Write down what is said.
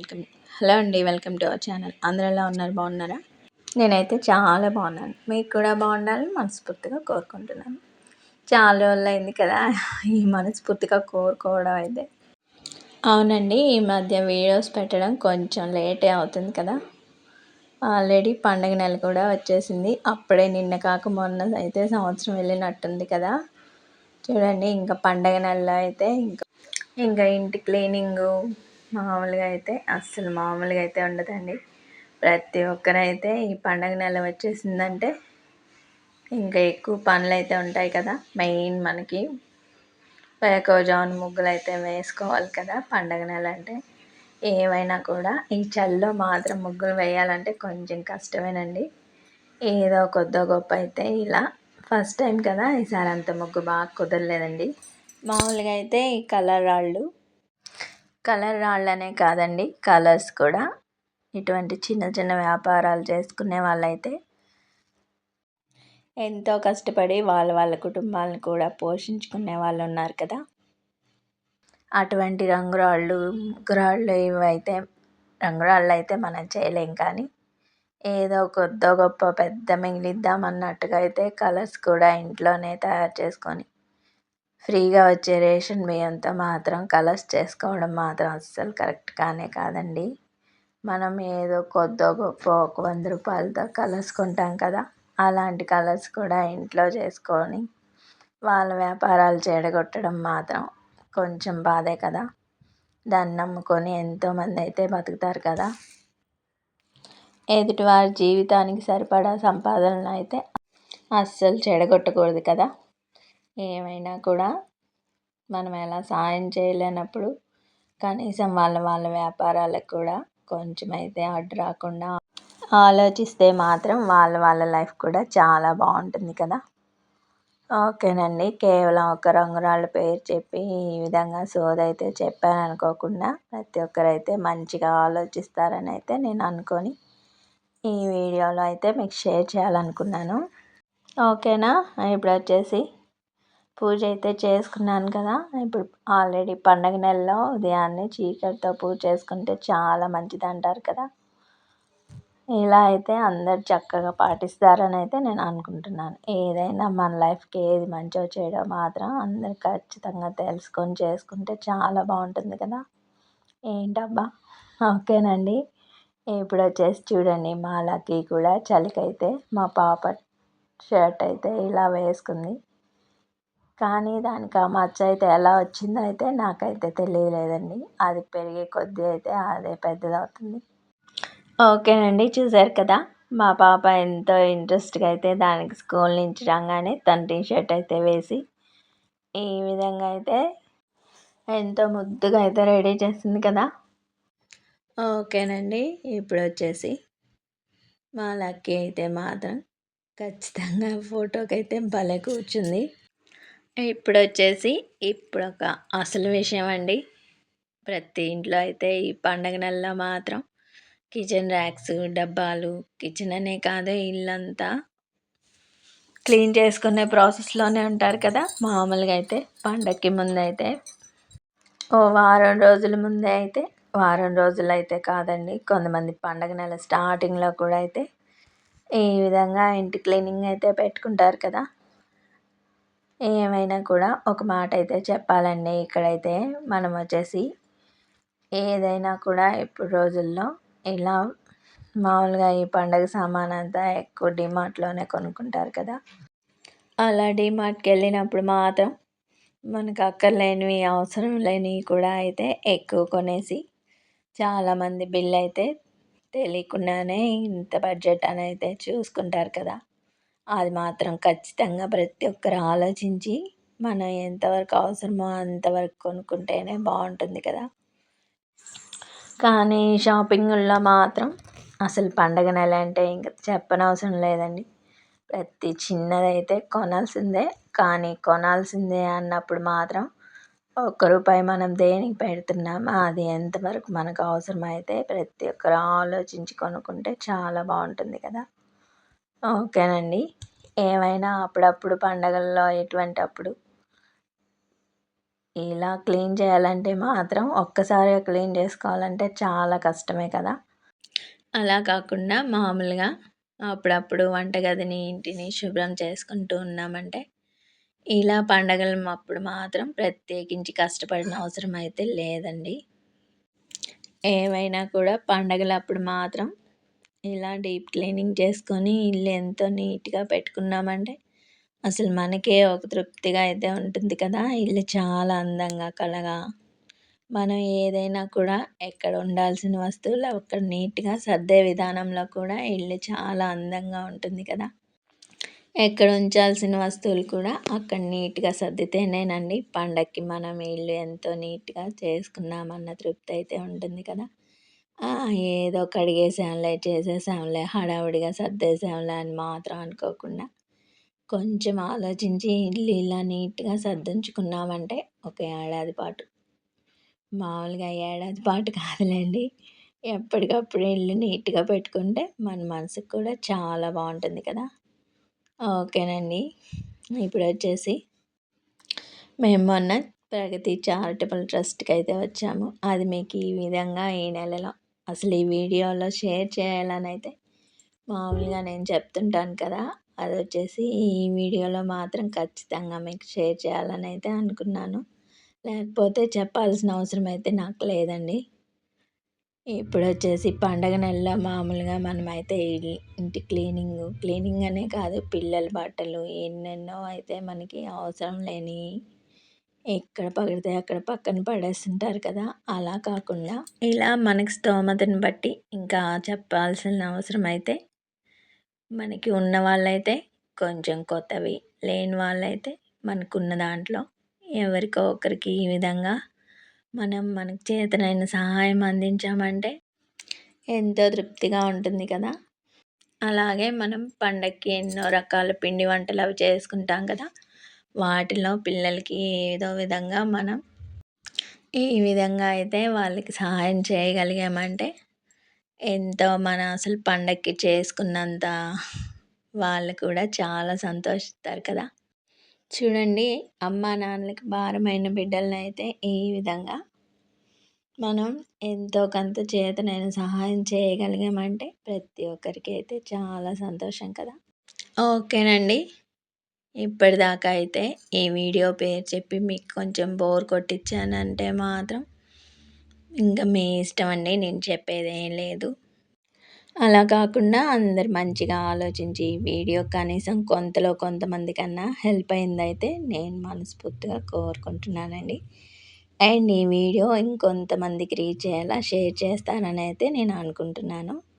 Welcome. Hello అండి welcome to our channel. అందరూ ఎలా ఉన్నారు? బాగున్నారా? నేనైతే చాలా బాగున్నాను. మీకు కూడా బాగుండాలని మనస్ఫూర్తిగా కోరుకుంటున్నాను. చాలా రోజులు అయింది కదా ఈ మనస్ఫూర్తిగా కోరుకోవడం అయితే. అవునండి ఈ మధ్య వీడియోస్ పెట్టడం కొంచెం లేటే అవుతుంది కదా. ఆల్రెడీ పండగ నెల కూడా వచ్చేసింది. అప్పుడే నిన్న కాక మొన్న అయితే సంవత్సరం వెళ్ళినట్టుంది కదా. చూడండి ఇంకా పండగ నెలలో అయితే ఇంకా ఇంకా ఇంటి క్లీనింగు మామూలుగా అయితే అస్సలు మామూలుగా అయితే ఉండదండి. ప్రతి ఒక్కరైతే ఈ పండగ నెల వచ్చేసిందంటే ఇంకా ఎక్కువ పనులు అయితే ఉంటాయి కదా. మెయిన్ మనకి పేకోజాన్ ముగ్గులు అయితే వేసుకోవాలి కదా పండగ నెల అంటే. ఏమైనా కూడా ఈ చలిలో మాత్రం ముగ్గులు వేయాలంటే కొంచెం కష్టమేనండి. ఏదో కొద్దో గొప్ప అయితే ఇలా. ఫస్ట్ టైం కదా ఈసారి అంత ముగ్గు బాగా కుదరలేదండి. మామూలుగా అయితే ఈ కలర్ రాళ్ళు కలర్ రాళ్ళనే కాదండి కలర్స్ కూడా. ఇటువంటి చిన్న చిన్న వ్యాపారాలు చేసుకునే వాళ్ళైతే ఎంతో కష్టపడి వాళ్ళ వాళ్ళ కుటుంబాలను కూడా పోషించుకునే వాళ్ళు ఉన్నారు కదా. అటువంటి రంగురాళ్ళు ముగ్గురాళ్ళు ఇవైతే రంగురాళ్ళు అయితే మనం చేయలేం కానీ ఏదో కొద్ద గొప్ప పెద్ద మిగిలిద్దాం అన్నట్టుగా అయితే కలర్స్ కూడా ఇంట్లోనే తయారు చేసుకొని ఫ్రీగా వచ్చే రేషన్ బియ్యంతో మాత్రం కలర్స్ చేసుకోవడం మాత్రం అస్సలు కరెక్ట్ కానే కాదండి. మనం ఏదో కొద్దో గొప్ప ఒక వంద రూపాయలతో కలర్స్ కొంటాం కదా అలాంటి కలర్స్ కూడా ఇంట్లో చేసుకొని వాళ్ళ వ్యాపారాలు చెడగొట్టడం మాత్రం కొంచెం బాధే కదా. దాన్ని నమ్ముకొని ఎంతోమంది అయితే బతుకుతారు కదా. ఎదుటివారి జీవితానికి సరిపడా సంపాదనలు అయితే అస్సలు చెడగొట్టకూడదు కదా. ఏమైనా కూడా మనం ఎలా సాయం చేయలేనప్పుడు కనీసం వాళ్ళ వాళ్ళ వ్యాపారాలకు కూడా కొంచెం అయితే అడ్డు రాకుండా ఆలోచిస్తే మాత్రం వాళ్ళ వాళ్ళ లైఫ్ కూడా చాలా బాగుంటుంది కదా. ఓకేనండి. కేవలం ఒక రంగురాళ్ళ పేరు చెప్పి ఈ విధంగా సోదైతే చెప్పాను అనుకోకుండా ప్రతి ఒక్కరైతే మంచిగా ఆలోచిస్తారని అయితే నేను అనుకొని ఈ వీడియోలో అయితే మీకు షేర్ చేయాలనుకున్నాను. ఓకేనా? ఇప్పుడు వచ్చేసి పూజ అయితే చేసుకున్నాను కదా. ఇప్పుడు ఆల్రెడీ పండగ నెలలో ఉదయాన్నే చీకటితో పూజ చేసుకుంటే చాలా మంచిది అంటారు కదా. ఇలా అయితే అందరు చక్కగా పాటిస్తారని అయితే నేను అనుకుంటున్నాను. ఏదైనా మన లైఫ్కి ఏది మంచో చేయడం మాత్రం అందరు ఖచ్చితంగా తెలుసుకొని చేసుకుంటే చాలా బాగుంటుంది కదా. ఏంటబ్బా? ఓకేనండి. ఇప్పుడు వచ్చేసి చూడండి. మా లక్కీ కూడా చలికైతే మా పాప షర్ట్ అయితే ఇలా వేసుకుంది. కానీ దానికి ఆ మచ్చ అయితే ఎలా వచ్చిందో అయితే నాకైతే తెలియలేదండి. అది పెరిగే కొద్దీ అయితే అదే పెద్దదవుతుంది. ఓకేనండి చూసారు కదా! మా పాప ఎంతో ఇంట్రెస్ట్గా అయితే దానికి స్కూల్ నుంచి రాగానే తన టీ షర్ట్ అయితే వేసి ఈ విధంగా అయితే ఎంతో ముద్దుగా అయితే రెడీ చేసింది కదా! ఓకేనండి ఇప్పుడు వచ్చేసి మా లక్కీ అయితే మాత్రం ఖచ్చితంగా ఫోటోకి అయితే భలే కూర్చుంది. ఇప్పుడు వచ్చేసి ఇప్పుడు ఒక అసలు విషయం అండి ప్రతి ఇంట్లో అయితే ఈ పండగ నెలలో మాత్రం కిచెన్ ర్యాక్స్ డబ్బాలు కిచెన్ అనే కాదు ఇల్లంతా క్లీన్ చేసుకునే ప్రాసెస్లోనే ఉంటారు కదా. మామూలుగా అయితే పండగకి ముందైతే ఓ వారం రోజుల ముందే అయితే వారం రోజులు అయితే కాదండి. కొంతమంది పండగ నెల స్టార్టింగ్లో కూడా అయితే ఈ విధంగా ఇంటి క్లీనింగ్ అయితే పెట్టుకుంటారు కదా. ఏమైనా కూడా ఒక మాట అయితే చెప్పాలండి ఇక్కడైతే మనం వచ్చేసి ఏదైనా కూడా ఇప్పుడు రోజుల్లో ఇలా మామూలుగా ఈ పండగ సామాన్ అంతా ఎక్కువ డిమార్ట్లోనే కొనుక్కుంటారు కదా. అలా డిమార్ట్కి వెళ్ళినప్పుడు మాత్రం మనకు అక్కర్లేనివి అవసరం లేనివి కూడా అయితే ఎక్కువ కొనేసి చాలామంది బిల్ అయితే తెలియకుండానే ఇంత బడ్జెట్ అని అయితే చూసుకుంటారు కదా. అది మాత్రం ఖచ్చితంగా ప్రతి ఒక్కరు ఆలోచించి మనం ఎంతవరకు అవసరమో అంతవరకు కొనుక్కుంటేనే బాగుంటుంది కదా. కానీ షాపింగ్లో మాత్రం అసలు పండగ నెల అంటే ఇంకా చెప్పనవసరం లేదండి. ప్రతి చిన్నదైతే కొనాల్సిందే కానీ కొనాల్సిందే అన్నప్పుడు మాత్రం ఒక్క రూపాయి మనం దేనికి పెడుతున్నామో అది ఎంతవరకు మనకు అవసరమైతే ప్రతి ఒక్కరు ఆలోచించి కొనుక్కుంటే చాలా బాగుంటుంది కదా. ఓకేనండి. ఏమైనా అప్పుడప్పుడు పండగల్లో ఎటువంటి అప్పుడు ఇలా క్లీన్ చేయాలంటే మాత్రం ఒక్కసారి క్లీన్ చేసుకోవాలంటే చాలా కష్టమే కదా. అలా కాకుండా మామూలుగా అప్పుడప్పుడు వంటగదిని ఇంటిని శుభ్రం చేసుకుంటూ ఉన్నామంటే ఇలా పండగల అప్పుడు మాత్రం ప్రత్యేకించి కష్టపడిన అవసరం అయితే లేదండి. ఏమైనా కూడా పండగలప్పుడు మాత్రం ఇలా డీప్ క్లీనింగ్ చేసుకొని ఇల్లు ఎంతో నీట్గా పెట్టుకున్నామంటే అసలు మనకే ఒక తృప్తిగా అయితే ఉంటుంది కదా. ఇల్లు చాలా అందంగా కలగా. మనం ఏదైనా కూడా ఎక్కడ ఉండాల్సిన వస్తువులు అక్కడ నీట్గా సర్దే విధానంలో కూడా ఇల్లు చాలా అందంగా ఉంటుంది కదా. ఎక్కడ ఉంచాల్సిన వస్తువులు కూడా అక్కడ నీట్గా సర్దితేనేనండి పండక్కి మనం ఇల్లు ఎంతో నీట్గా చేసుకున్నామన్న తృప్తి అయితే ఉంటుంది కదా. ఏదో కడిగేసాంలే చేసేసాంలే హడావుడిగా సర్దేసాంలే అని మాత్రం అనుకోకుండా కొంచెం ఆలోచించి ఇల్లు ఇలా నీట్గా సర్దించుకున్నామంటే ఒక ఏడాది పాటు. మామూలుగా ఏడాది పాటు కాదులేండి. ఎప్పటికప్పుడు ఇల్లు నీట్గా పెట్టుకుంటే మన మనసుకు కూడా చాలా బాగుంటుంది కదా. ఓకేనండి. ఇప్పుడు వచ్చేసి మేము మొన్న ప్రగతి చారిటబుల్ ట్రస్ట్కి అయితే వచ్చాము. అది మీకు ఈ విధంగా ఈ నెలలో అసలు ఈ వీడియోలో షేర్ చేయాలని అయితే మామూలుగా నేను చెప్తుంటాను కదా అది వచ్చేసి ఈ వీడియోలో మాత్రం ఖచ్చితంగా మీకు షేర్ చేయాలని అయితే అనుకున్నాను. లేకపోతే చెప్పాల్సిన అవసరం అయితే నాకు లేదండి. ఇప్పుడు వచ్చేసి పండగ నెలలో మామూలుగా మనమైతే ఇంటి క్లీనింగ్ క్లీనింగ్ అనే కాదు పిల్లల బట్టలు ఎన్నెన్నో అయితే మనకి అవసరం లేని ఎక్కడ పగిలితే అక్కడ పక్కన పడేస్తుంటారు కదా అలా కాకుండా ఇలా మనకి స్తోమతను బట్టి ఇంకా చెప్పాల్సిన అవసరం అయితే మనకి ఉన్న వాళ్ళైతే కొంచెం కొత్తవి లేని వాళ్ళైతే మనకున్న దాంట్లో ఎవరికో ఒకరికి ఈ విధంగా మనం మనకు చేతనైన సహాయం అందించామంటే ఎంతో తృప్తిగా ఉంటుంది కదా. అలాగే మనం పండక్కి ఎన్నో రకాల పిండి వంటలు అవి చేసుకుంటాం కదా వాటిలో పిల్లలకి ఏదో విధంగా మనం ఈ విధంగా అయితే వాళ్ళకి సహాయం చేయగలిగామంటే ఎంతో మన అసలు పండక్కి చేసుకున్నంత వాళ్ళు కూడా చాలా సంతోషిస్తారు కదా. చూడండి అమ్మా నాన్నలకి భారమైన బిడ్డలను అయితే ఈ విధంగా మనం ఎంతో కొంత చేతనైన సహాయం చేయగలిగామంటే ప్రతి ఒక్కరికి అయితే చాలా సంతోషం కదా. ఓకేనండి. ఇప్పటిదాకా అయితే ఈ వీడియో పేరు చెప్పి మీకు కొంచెం బోర్ కొట్టించానంటే మాత్రం ఇంకా మీ ఇష్టం అండి. నేను చెప్పేది ఏం లేదు. అలా కాకుండా అందరు మంచిగా ఆలోచించి వీడియో కనీసం కొంతలో కొంతమంది కన్నా హెల్ప్ అయిందైతే నేను మనస్ఫూర్తిగా కోరుకుంటున్నానండి. అండ్ ఈ వీడియో ఇంకొంతమందికి రీచ్ అయ్యేలా షేర్ చేస్తానని అయితే నేను అనుకుంటున్నాను.